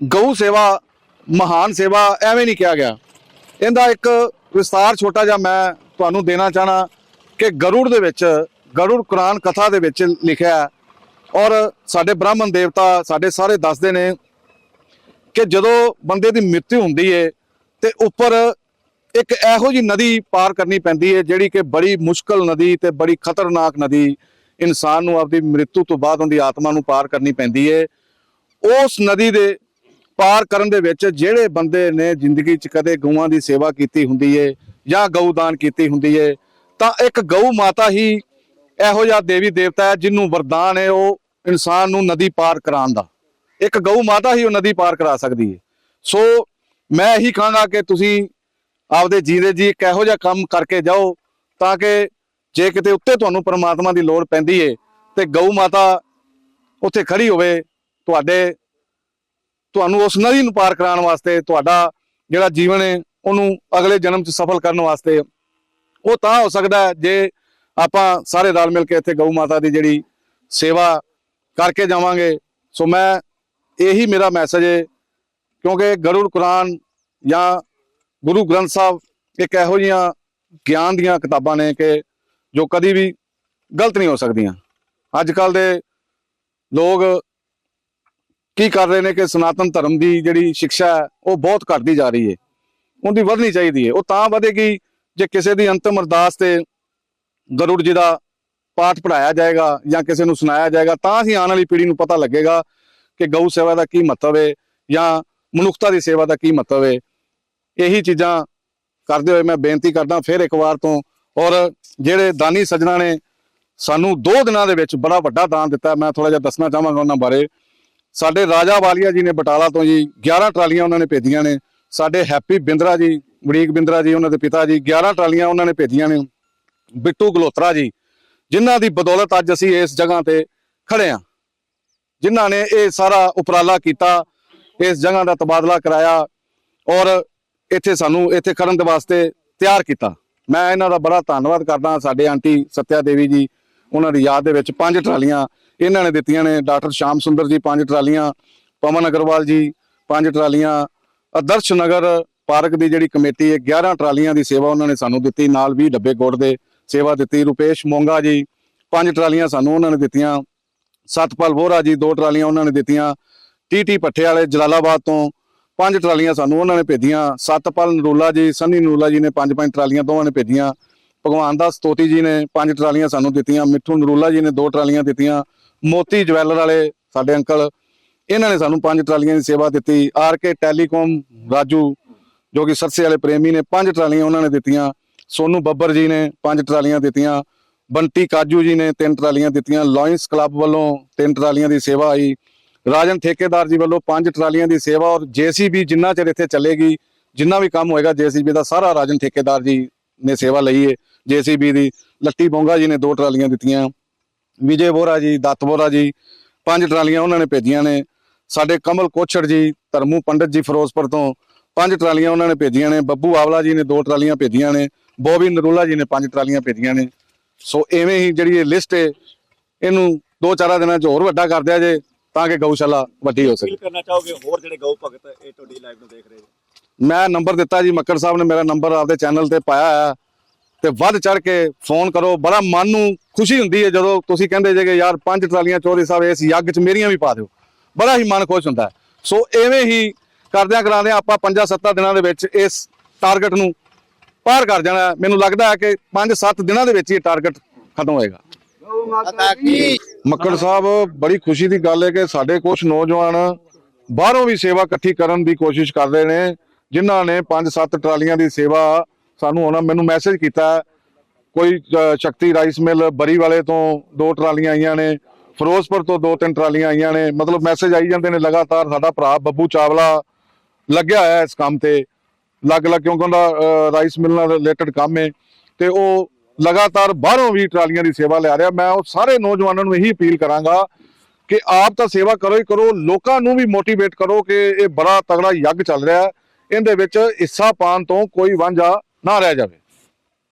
ਗਊ ਸੇਵਾ, ਮਹਾਨ ਸੇਵਾ, ਐਵੇਂ ਨਹੀਂ ਕਿਹਾ ਗਿਆ। ਇਹਦਾ ਇੱਕ ਵਿਸਤਾਰ ਛੋਟਾ ਜਿਹਾ ਮੈਂ ਤੁਹਾਨੂੰ ਦੇਣਾ ਚਾਹਣਾ ਕਿ ਗਰੁੜ ਦੇ ਵਿੱਚ, ਗਰੁੜ ਕੁਰਾਨ ਕਥਾ ਦੇ ਵਿੱਚ ਲਿਖਿਆ ਹੈ। ਔਰ ਸਾਡੇ ਬ੍ਰਾਹਮਣ ਦੇਵਤਾ ਸਾਡੇ ਸਾਰੇ ਦੱਸਦੇ ਨੇ ਕਿ ਜਦੋਂ ਬੰਦੇ ਦੀ ਮ੍ਰਿਤੂ ਹੁੰਦੀ ਏ, ਤੇ ਉੱਪਰ ਇੱਕ ਇਹੋ ਜੀ ਨਦੀ ਪਾਰ ਕਰਨੀ ਪੈਂਦੀ ਏ, ਜਿਹੜੀ ਕਿ ਬੜੀ ਮੁਸ਼ਕਲ ਨਦੀ ਤੇ ਬੜੀ ਖਤਰਨਾਕ ਨਦੀ ਇਨਸਾਨ ਨੂੰ ਆਪਦੀ ਮ੍ਰਿਤੂ ਤੋਂ ਬਾਅਦ ਉਹਦੀ ਆਤਮਾ ਨੂੰ ਪਾਰ ਕਰਨੀ ਪੈਂਦੀ ਏ। ਉਸ ਨਦੀ ਦੇ ਪਾਰ ਕਰਨ ਦੇ ਵਿੱਚ ਜਿਹੜੇ ਬੰਦੇ ਨੇ ਜ਼ਿੰਦਗੀ 'ਚ ਕਦੇ ਗਊਆਂ ਦੀ ਸੇਵਾ ਕੀਤੀ ਹੁੰਦੀ ਏ ਜਾਂ ਗਊ ਦਾਨ ਕੀਤੀ ਹੁੰਦੀ ਏ, ਤਾਂ ਇੱਕ ਗਊ ਮਾਤਾ ਹੀ ਇਹੋ ਜਿਹਾ ਦੇਵੀ ਦੇਵਤਾ ਹੈ ਜਿਹਨੂੰ ਵਰਦਾਨ ਹੈ ਉਹ ਇਨਸਾਨ ਨੂੰ ਨਦੀ ਪਾਰ ਕਰਾਉਣ ਦਾ। ਇੱਕ ਗਊ ਮਾਤਾ ਹੀ ਉਹ ਨਦੀ ਪਾਰ ਕਰਾ ਸਕਦੀ ਹੈ ਸੋ ਮੈਂ ਇਹੀ ਕਹਾਂਗਾ ਕਿ ਤੁਸੀਂ ਆਪਦੇ ਜੀਂਦੇ ਜੀ ਇੱਕ ਇਹੋ ਜਿਹਾ ਕੰਮ ਕਰਕੇ ਜਾਓ ਤਾਂ ਕਿ ਜੇ ਕਿਤੇ ਉੱਤੇ ਤੁਹਾਨੂੰ ਪਰਮਾਤਮਾ ਦੀ ਲੋੜ ਪੈਂਦੀ ਏ ਤੇ ਗਊ ਮਾਤਾ ਉੱਥੇ ਖੜੀ ਹੋਵੇ, ਤੁਹਾਡੇ ਤੁਹਾਨੂੰ ਉਸ ਨਦੀ ਨੂੰ ਪਾਰ ਕਰਾਉਣ ਵਾਸਤੇ ਤੁਹਾਡਾ ਜਿਹੜਾ ਜੀਵਨ ਹੈ, ਉਹਨੂੰ ਅਗਲੇ ਜਨਮ 'ਚ ਸਫਲ ਕਰਨ ਵਾਸਤੇ ਉਹ ਤਾਂ ਹੋ ਸਕਦਾ ਜੇ ਆਪਾਂ ਸਾਰੇ ਰਲ ਮਿਲ ਕੇ ਇੱਥੇ ਗਊ ਮਾਤਾ ਦੀ ਜਿਹੜੀ ਸੇਵਾ ਕਰਕੇ ਜਾਵਾਂਗੇ। ਸੋ ਮੈਂ ਇਹੀ ਮੇਰਾ ਮੈਸੇਜ ਹੈ, ਕਿਉਂਕਿ ਗਰੁੜ ਕੁਰਾਨ ਜਾਂ ਗੁਰੂ ਗ੍ਰੰਥ ਸਾਹਿਬ ਇੱਕ ਇਹੋ ਜਿਹੀਆਂ ਗਿਆਨ ਦੀਆਂ ਕਿਤਾਬਾਂ ਨੇ ਕਿ ਜੋ ਕਦੀ ਵੀ ਗਲਤ ਨਹੀਂ ਹੋ ਸਕਦੀਆਂ। ਅੱਜ ਕੱਲ ਦੇ ਲੋਕ ਕੀ ਕਰ ਰਹੇ ਨੇ ਕਿ ਸਨਾਤਨ ਧਰਮ ਦੀ ਜਿਹੜੀ ਸਿੱਖਿਆ ਹੈ, ਉਹ ਬਹੁਤ ਘਟਦੀ ਜਾ ਰਹੀ ਹੈ। ਉਹਦੀ ਵਧਣੀ ਚਾਹੀਦੀ ਹੈ। ਉਹ ਤਾਂ ਵਧੇਗੀ ਜੇ ਕਿਸੇ ਦੀ ਅੰਤਮ ਅਰਦਾਸ ਤੇ ਗਰੁੜ ਜੀ ਦਾ ਪਾਠ ਪੜਾਇਆ ਜਾਏਗਾ ਜਾਂ ਕਿਸੇ ਨੂੰ ਸੁਣਾਇਆ ਜਾਏਗਾ, ਤਾਂ ਹੀ ਆਉਣ ਵਾਲੀ ਪੀੜ੍ਹੀ ਨੂੰ ਪਤਾ ਲੱਗੇਗਾ ਕਿ ਗਊ ਸੇਵਾ ਦਾ ਕੀ ਮਹੱਤਵ ਹੈ ਜਾਂ ਮਨੁੱਖਤਾ ਦੀ ਸੇਵਾ ਦਾ ਕੀ ਮਹੱਤਵ ਹੈ। ਇਹੀ ਚੀਜ਼ਾਂ ਕਰਦੇ ਹੋਏ ਮੈਂ ਬੇਨਤੀ ਕਰਦਾ ਫਿਰ ਇੱਕ ਵਾਰ ਤੋਂ, ਔਰ ਜਿਹੜੇ ਦਾਨੀ ਸੱਜਣਾ ਨੇ ਸਾਨੂੰ 2 ਦਿਨਾਂ ਦੇ ਵਿੱਚ ਬੜਾ ਵੱਡਾ ਦਾਨ ਦਿੱਤਾ। ਮੈਂ ਥੋੜਾ ਜਿਹਾ ਦੱਸਣਾ ਚਾਹਾਂਗਾ ਉਹਨਾਂ ਬਾਰੇ। ਸਾਡੇ ਰਾਜਾ ਵਾਲੀਆ ਜੀ ਨੇ ਬਟਾਲਾ ਤੋਂ ਜੀ 11 ਟਰਾਲੀਆਂ ਉਹਨਾਂ ਨੇ ਭੇਜੀਆਂ ਨੇ। ਸਾਡੇ ਹੈਪੀ ਬਿੰਦਰਾ ਜੀ ਬੜੀਕ ਬਿੰਦਰਾ ਜੀ, ਉਹਨਾਂ ਦੇ ਪਿਤਾ ਜੀ 11 ਟਰਾਲੀਆਂ ਉਹਨਾਂ ਨੇ ਭੇਜੀਆਂ ਨੇ। ਬਿੱਟੂ ਗਲੋਤਰਾ ਜੀ, ਜਿਨ੍ਹਾਂ ਦੀ ਬਦੌਲਤ ਅੱਜ ਅਸੀਂ ਇਸ ਜਗ੍ਹਾ ਤੇ ਖੜੇ ਆ। ਜਿਨ੍ਹਾਂ ਨੇ ਇਹ ਸਾਰਾ ਉਪਰਾਲਾ ਕੀਤਾ, ਇਸ ਜਗ੍ਹਾ ਦਾ ਤਬਾਦਲਾ ਕਰਾਇਆ ਔਰ ਇੱਥੇ ਸਾਨੂੰ ਇੱਥੇ ਖੜਨ ਦੇ ਵਾਸਤੇ ਤਿਆਰ ਕੀਤਾ। ਮੈਂ ਇਹਨਾਂ ਦਾ ਬੜਾ ਧੰਨਵਾਦ ਕਰਦਾ ਸਾਡੇ ਆਂਟੀ ਸਤਿਆ ਦੇਵੀ ਜੀ ਉਹਨਾਂ ਦੀ ਯਾਦ ਦੇ ਵਿੱਚ ਪੰਜ ਟਰਾਲੀਆਂ ਇਹਨਾਂ ਨੇ ਦਿੱਤੀਆਂ ਨੇ। ਡਾਕਟਰ ਸ਼ਾਮ ਸੁੰਦਰ ਜੀ ਪੰਜ ਟਰਾਲੀਆਂ, ਪਵਨ ਅਗਰਵਾਲ ਜੀ ਪੰਜ ਟਰਾਲੀਆਂ, ਆਦਰਸ਼ ਨਗਰ ਪਾਰਕ ਦੀ ਜਿਹੜੀ ਕਮੇਟੀ ਹੈ 11 ਟਰਾਲੀਆਂ ਦੀ ਸੇਵਾ ਉਹਨਾਂ ਨੇ ਸਾਨੂੰ ਦਿੱਤੀ। ਨਾਲ 20 ਡੱਬੇ ਗੁੜ ਦੇ ਸੇਵਾ ਦਿੱਤੀ। ਰੁਪੇਸ਼ ਮੋਂਗਾ ਜੀ ਪੰਜ ਟਰਾਲੀਆਂ ਸਾਨੂੰ ਉਹਨਾਂ ਨੇ ਦਿੱਤੀਆਂ। ਸਤਪਾਲ ਵੋਰਾ ਜੀ ਦੋ ਟਰਾਲੀਆਂ ਉਹਨਾਂ ਨੇ ਦਿੱਤੀਆਂ। ਟੀਟੀ ਪੱਠੇ ਵਾਲੇ ਜਲਾਲਾਬਾਦ ਤੋਂ ਪੰਜ ਟਰਾਲੀਆਂ ਸਾਨੂੰ ਉਹਨਾਂ ਨੇ ਭੇਜੀਆਂ। ਸਤਪਾਲ ਨਰੂਲਾ ਜੀ, ਸੰਨੀ ਨਰੂਲਾ ਜੀ ਨੇ ਪੰਜ ਪੰਜ ਟਰਾਲੀਆਂ ਦੋਵਾਂ ਨੇ ਭੇਜੀਆਂ। ਭਗਵਾਨ ਦਾਸ ਤੋਤੀ ਜੀ ਨੇ ਪੰਜ ਟਰਾਲੀਆਂ ਸਾਨੂੰ ਦਿੱਤੀਆਂ, ਮਿੱਠੂ ਨਰੂਲਾ ਜੀ ਨੇ ਦੋ ਟਰਾਲੀਆਂ ਦਿੱਤੀਆਂ, ਮੋਤੀ ਜਵੈਲਰ ਵਾਲੇ ਸਾਡੇ ਅੰਕਲ, ਇਹਨਾਂ ਨੇ ਸਾਨੂੰ ਪੰਜ ਟਰਾਲੀਆਂ ਦੀ ਸੇਵਾ ਦਿੱਤੀ। ਆਰ ਕੇ ਟੈਲੀਕਾਮ, ਰਾਜੂ, ਜੋ ਕਿ ਸਰਸੇ ਵਾਲੇ ਪ੍ਰੇਮੀ ਨੇ, ਪੰਜ ਟਰਾਲੀਆਂ ਉਹਨਾਂ ਨੇ ਦਿੱਤੀਆਂ। ਸੋਨੂ ਬੱਬਰ ਜੀ ਨੇ ਪੰਜ ਟਰਾਲੀਆਂ ਦਿੱਤੀਆਂ। ਬੰਟੀ ਕਾਜੂ ਜੀ ਨੇ ਤਿੰਨ ਟਰਾਲੀਆਂ ਦਿੱਤੀਆਂ। ਲਾਇਨਸ ਕਲੱਬ ਵੱਲੋਂ ਤਿੰਨ ਟਰਾਲੀਆਂ ਦੀ ਸੇਵਾ ਆਈ। ਰਾਜਨ ਠੇਕੇਦਾਰ ਜੀ ਵੱਲੋਂ ਪੰਜ ਟਰਾਲੀਆਂ ਦੀ ਸੇਵਾ ਔਰ ਜੀਸੀਬੀ ਜਿੰਨਾ ਚਿਰ ਇੱਥੇ ਚੱਲੇਗੀ, ਜਿੰਨਾ ਵੀ ਕੰਮ ਹੋਏਗਾ, ਜੀਸੀਬੀ ਦਾ ਸਾਰਾ ਰਾਜਨ ਠੇਕੇਦਾਰ ਜੀ ਨੇ ਸੇਵਾ ਲਈ ਹੈ ਜੀਸੀਬੀ ਦੀ ਲੱਟੀ ਬੋਂਗਾ ਜੀ ਨੇ ਦੋ ਟਰਾਲੀਆਂ ਦਿੱਤੀਆਂ। ਵਿਜੇ ਬੋਰਾ ਜੀ ਦੱਤ ਬੋਰਾ ਜੀ ਪੰਜ ਟਰਾਲੀਆਂ ਉਹਨਾਂ ਨੇ ਭੇਜੀਆਂ ਨੇ। ਸਾਡੇ ਕਮਲ ਕੋਛੜ ਜੀ ਧਰਮੂ ਪੰਡਤ ਜੀ ਫਿਰੋਜ਼ਪੁਰ ਤੋਂ ਪੰਜ ਟਰਾਲੀਆਂ ਉਹਨਾਂ ਨੇ ਭੇਜੀਆਂ ਨੇ। ਬੱਬੂ ਆਵਲਾ ਜੀ ਨੇ ਦੋ ਟਰਾਲੀਆਂ ਭੇਜੀਆਂ ਨੇ। ਬੋਬੀ ਨਰੂਲਾ ਜੀ ਨੇ ਪੰਜ ਟਰਾਲੀਆਂ ਭੇਜੀਆਂ ਨੇ। ਸੋ ਐਵੇਂ ਹੀ ਜਿਹੜੀ ਇਹ ਲਿਸਟ ਹੈ ਇਹਨੂੰ ਦੋ ਚਾਰਾਂ ਦਿਨਾਂ 'ਚ ਹੋਰ ਵੱਡਾ ਕਰ ਦਿਆ ਜੇ ਤਾਂ ਕਿ ਗਊਸ਼ਾਲਾ ਵੱਡੀ ਹੋ ਸਕੇ। ਕਰਨਾ ਚਾਹੋਗੇ ਹੋਰ ਜਿਹੜੇ ਗਊ ਭਗਤ ਇਹ ਤੁਹਾਡੀ ਲਾਈਵ ਨੂੰ ਦੇਖ ਰਹੇ ਨੇ? ਮੈਂ ਨੰਬਰ ਦਿੱਤਾ ਜੀ ਮੱਕੜ ਸਾਹਿਬ ਨੇ ਮੇਰਾ ਨੰਬਰ ਆਪਦੇ ਚੈਨਲ ਤੇ ਪਾਇਆ ਹੈ ਤੇ ਵੱਧ ਚੜ ਕੇ ਫੋਨ ਕਰੋ। ਬੜਾ ਮਨ ਨੂੰ ਖੁਸ਼ੀ ਹੁੰਦੀ ਹੈ ਜਦੋਂ ਤੁਸੀਂ ਕਹਿੰਦੇ ਜੇ ਕਿ ਯਾਰ ਪੰਜ ਟਰਾਲੀਆਂ ਚੋਰੀ ਸਾਹਿਬ, ਇਸ ਯੱਗ 'ਚ ਮੇਰੀਆਂ ਵੀ ਪਾ ਦਿਓ। ਬੜਾ ਹੀ ਮਨ ਖੁਸ਼ ਹੁੰਦਾ ਸੋ ਐਵੇਂ ਹੀ ਕਰਦਿਆਂ ਕਰਾਉਂਦਿਆਂ ਆਪਾਂ ਪੰਜਾਂ ਸੱਤਾਂ ਦਿਨਾਂ ਦੇ ਵਿੱਚ ਇਸ ਟਾਰਗੇਟ ਨੂੰ ਪਾਰ ਕਰ ਜਾਣਾ ਮੈਨੂੰ ਲੱਗਦਾ ਹੈ ਕਿ 5-7 ਦਿਨਾਂ ਦੇ ਵਿੱਚ ਹੀ ਟਾਰਗੇਟ ਖਤਮ ਹੋਏਗਾ। ਮੱਕੜ ਸਾਹਿਬ, ਬੜੀ ਖੁਸ਼ੀ ਦੀ ਗੱਲ ਹੈ ਕਿ ਸਾਡੇ ਕੁਝ ਨੌਜਵਾਨ ਬਾਹਰੋਂ ਵੀ ਸੇਵਾ ਇਕੱਠੀ ਕਰਨ ਦੀ ਕੋਸ਼ਿਸ਼ ਕਰ ਰਹੇ ਨੇ, ਜਿਨ੍ਹਾਂ ਨੇ 5-7 ਟਰਾਲੀਆਂ ਦੀ ਸੇਵਾ ਸਾਨੂੰ ਉਹਨਾਂ ਮੈਨੂੰ ਮੈਸੇਜ ਕੀਤਾ ਕੋਈ ਸ਼ਕਤੀ ਰਾਈਸ ਮਿਲ ਬਰੀ ਵਾਲੇ ਤੋਂ ਦੋ ਟਰਾਲੀਆਂ ਆਈਆਂ ਨੇ ਫਿਰੋਜ਼ਪੁਰ ਤੋਂ ਦੋ ਤਿੰਨ ਟਰਾਲੀਆਂ ਆਈਆਂ ਨੇ ਮਤਲਬ ਮੈਸੇਜ ਆਈ ਜਾਂਦੇ ਨੇ ਲਗਾਤਾਰ ਸਾਡਾ ਭਰਾ ਬੱਬੂ ਚਾਵਲਾ ਲੱਗਿਆ ਹੋਇਆ ਇਸ ਕੰਮ ਤੇ। ਲੱਗ ਲੱਗ ਕਿਉਂਕਿ ਉਹਦਾ ਅ, ਰਾਈਸ ਮਿਲ ਨਾਲ ਰਿਲੇਟਡ ਕੰਮ ਹੈ ਤੇ ਉਹ ਲਗਾਤਾਰ ਬਾਹਰੋਂ ਵੀ ਟਰਾਲੀਆਂ ਦੀ ਸੇਵਾ ਲਿਆ ਰਿਹਾ। ਮੈਂ ਉਹ ਸਾਰੇ ਨੌਜਵਾਨਾਂ ਨੂੰ ਇਹੀ ਅਪੀਲ ਕਰਾਂਗਾ ਕਿ ਆਪ ਤਾਂ ਸੇਵਾ ਕਰੋ ਹੀ ਕਰੋ ਲੋਕਾਂ ਨੂੰ ਵੀ ਮੋਟੀਵੇਟ ਕਰੋ ਕਿ ਇਹ ਬੜਾ ਤਗੜਾ ਯੱਗ ਚੱਲ ਰਿਹਾ। ਹੈ ਇਹਦੇ ਵਿੱਚ ਹਿੱਸਾ ਪਾਉਣ ਤੋਂ ਕੋਈ ਵਾਂਝਾ ਨਾ ਰਹਿ ਜਾਵੇ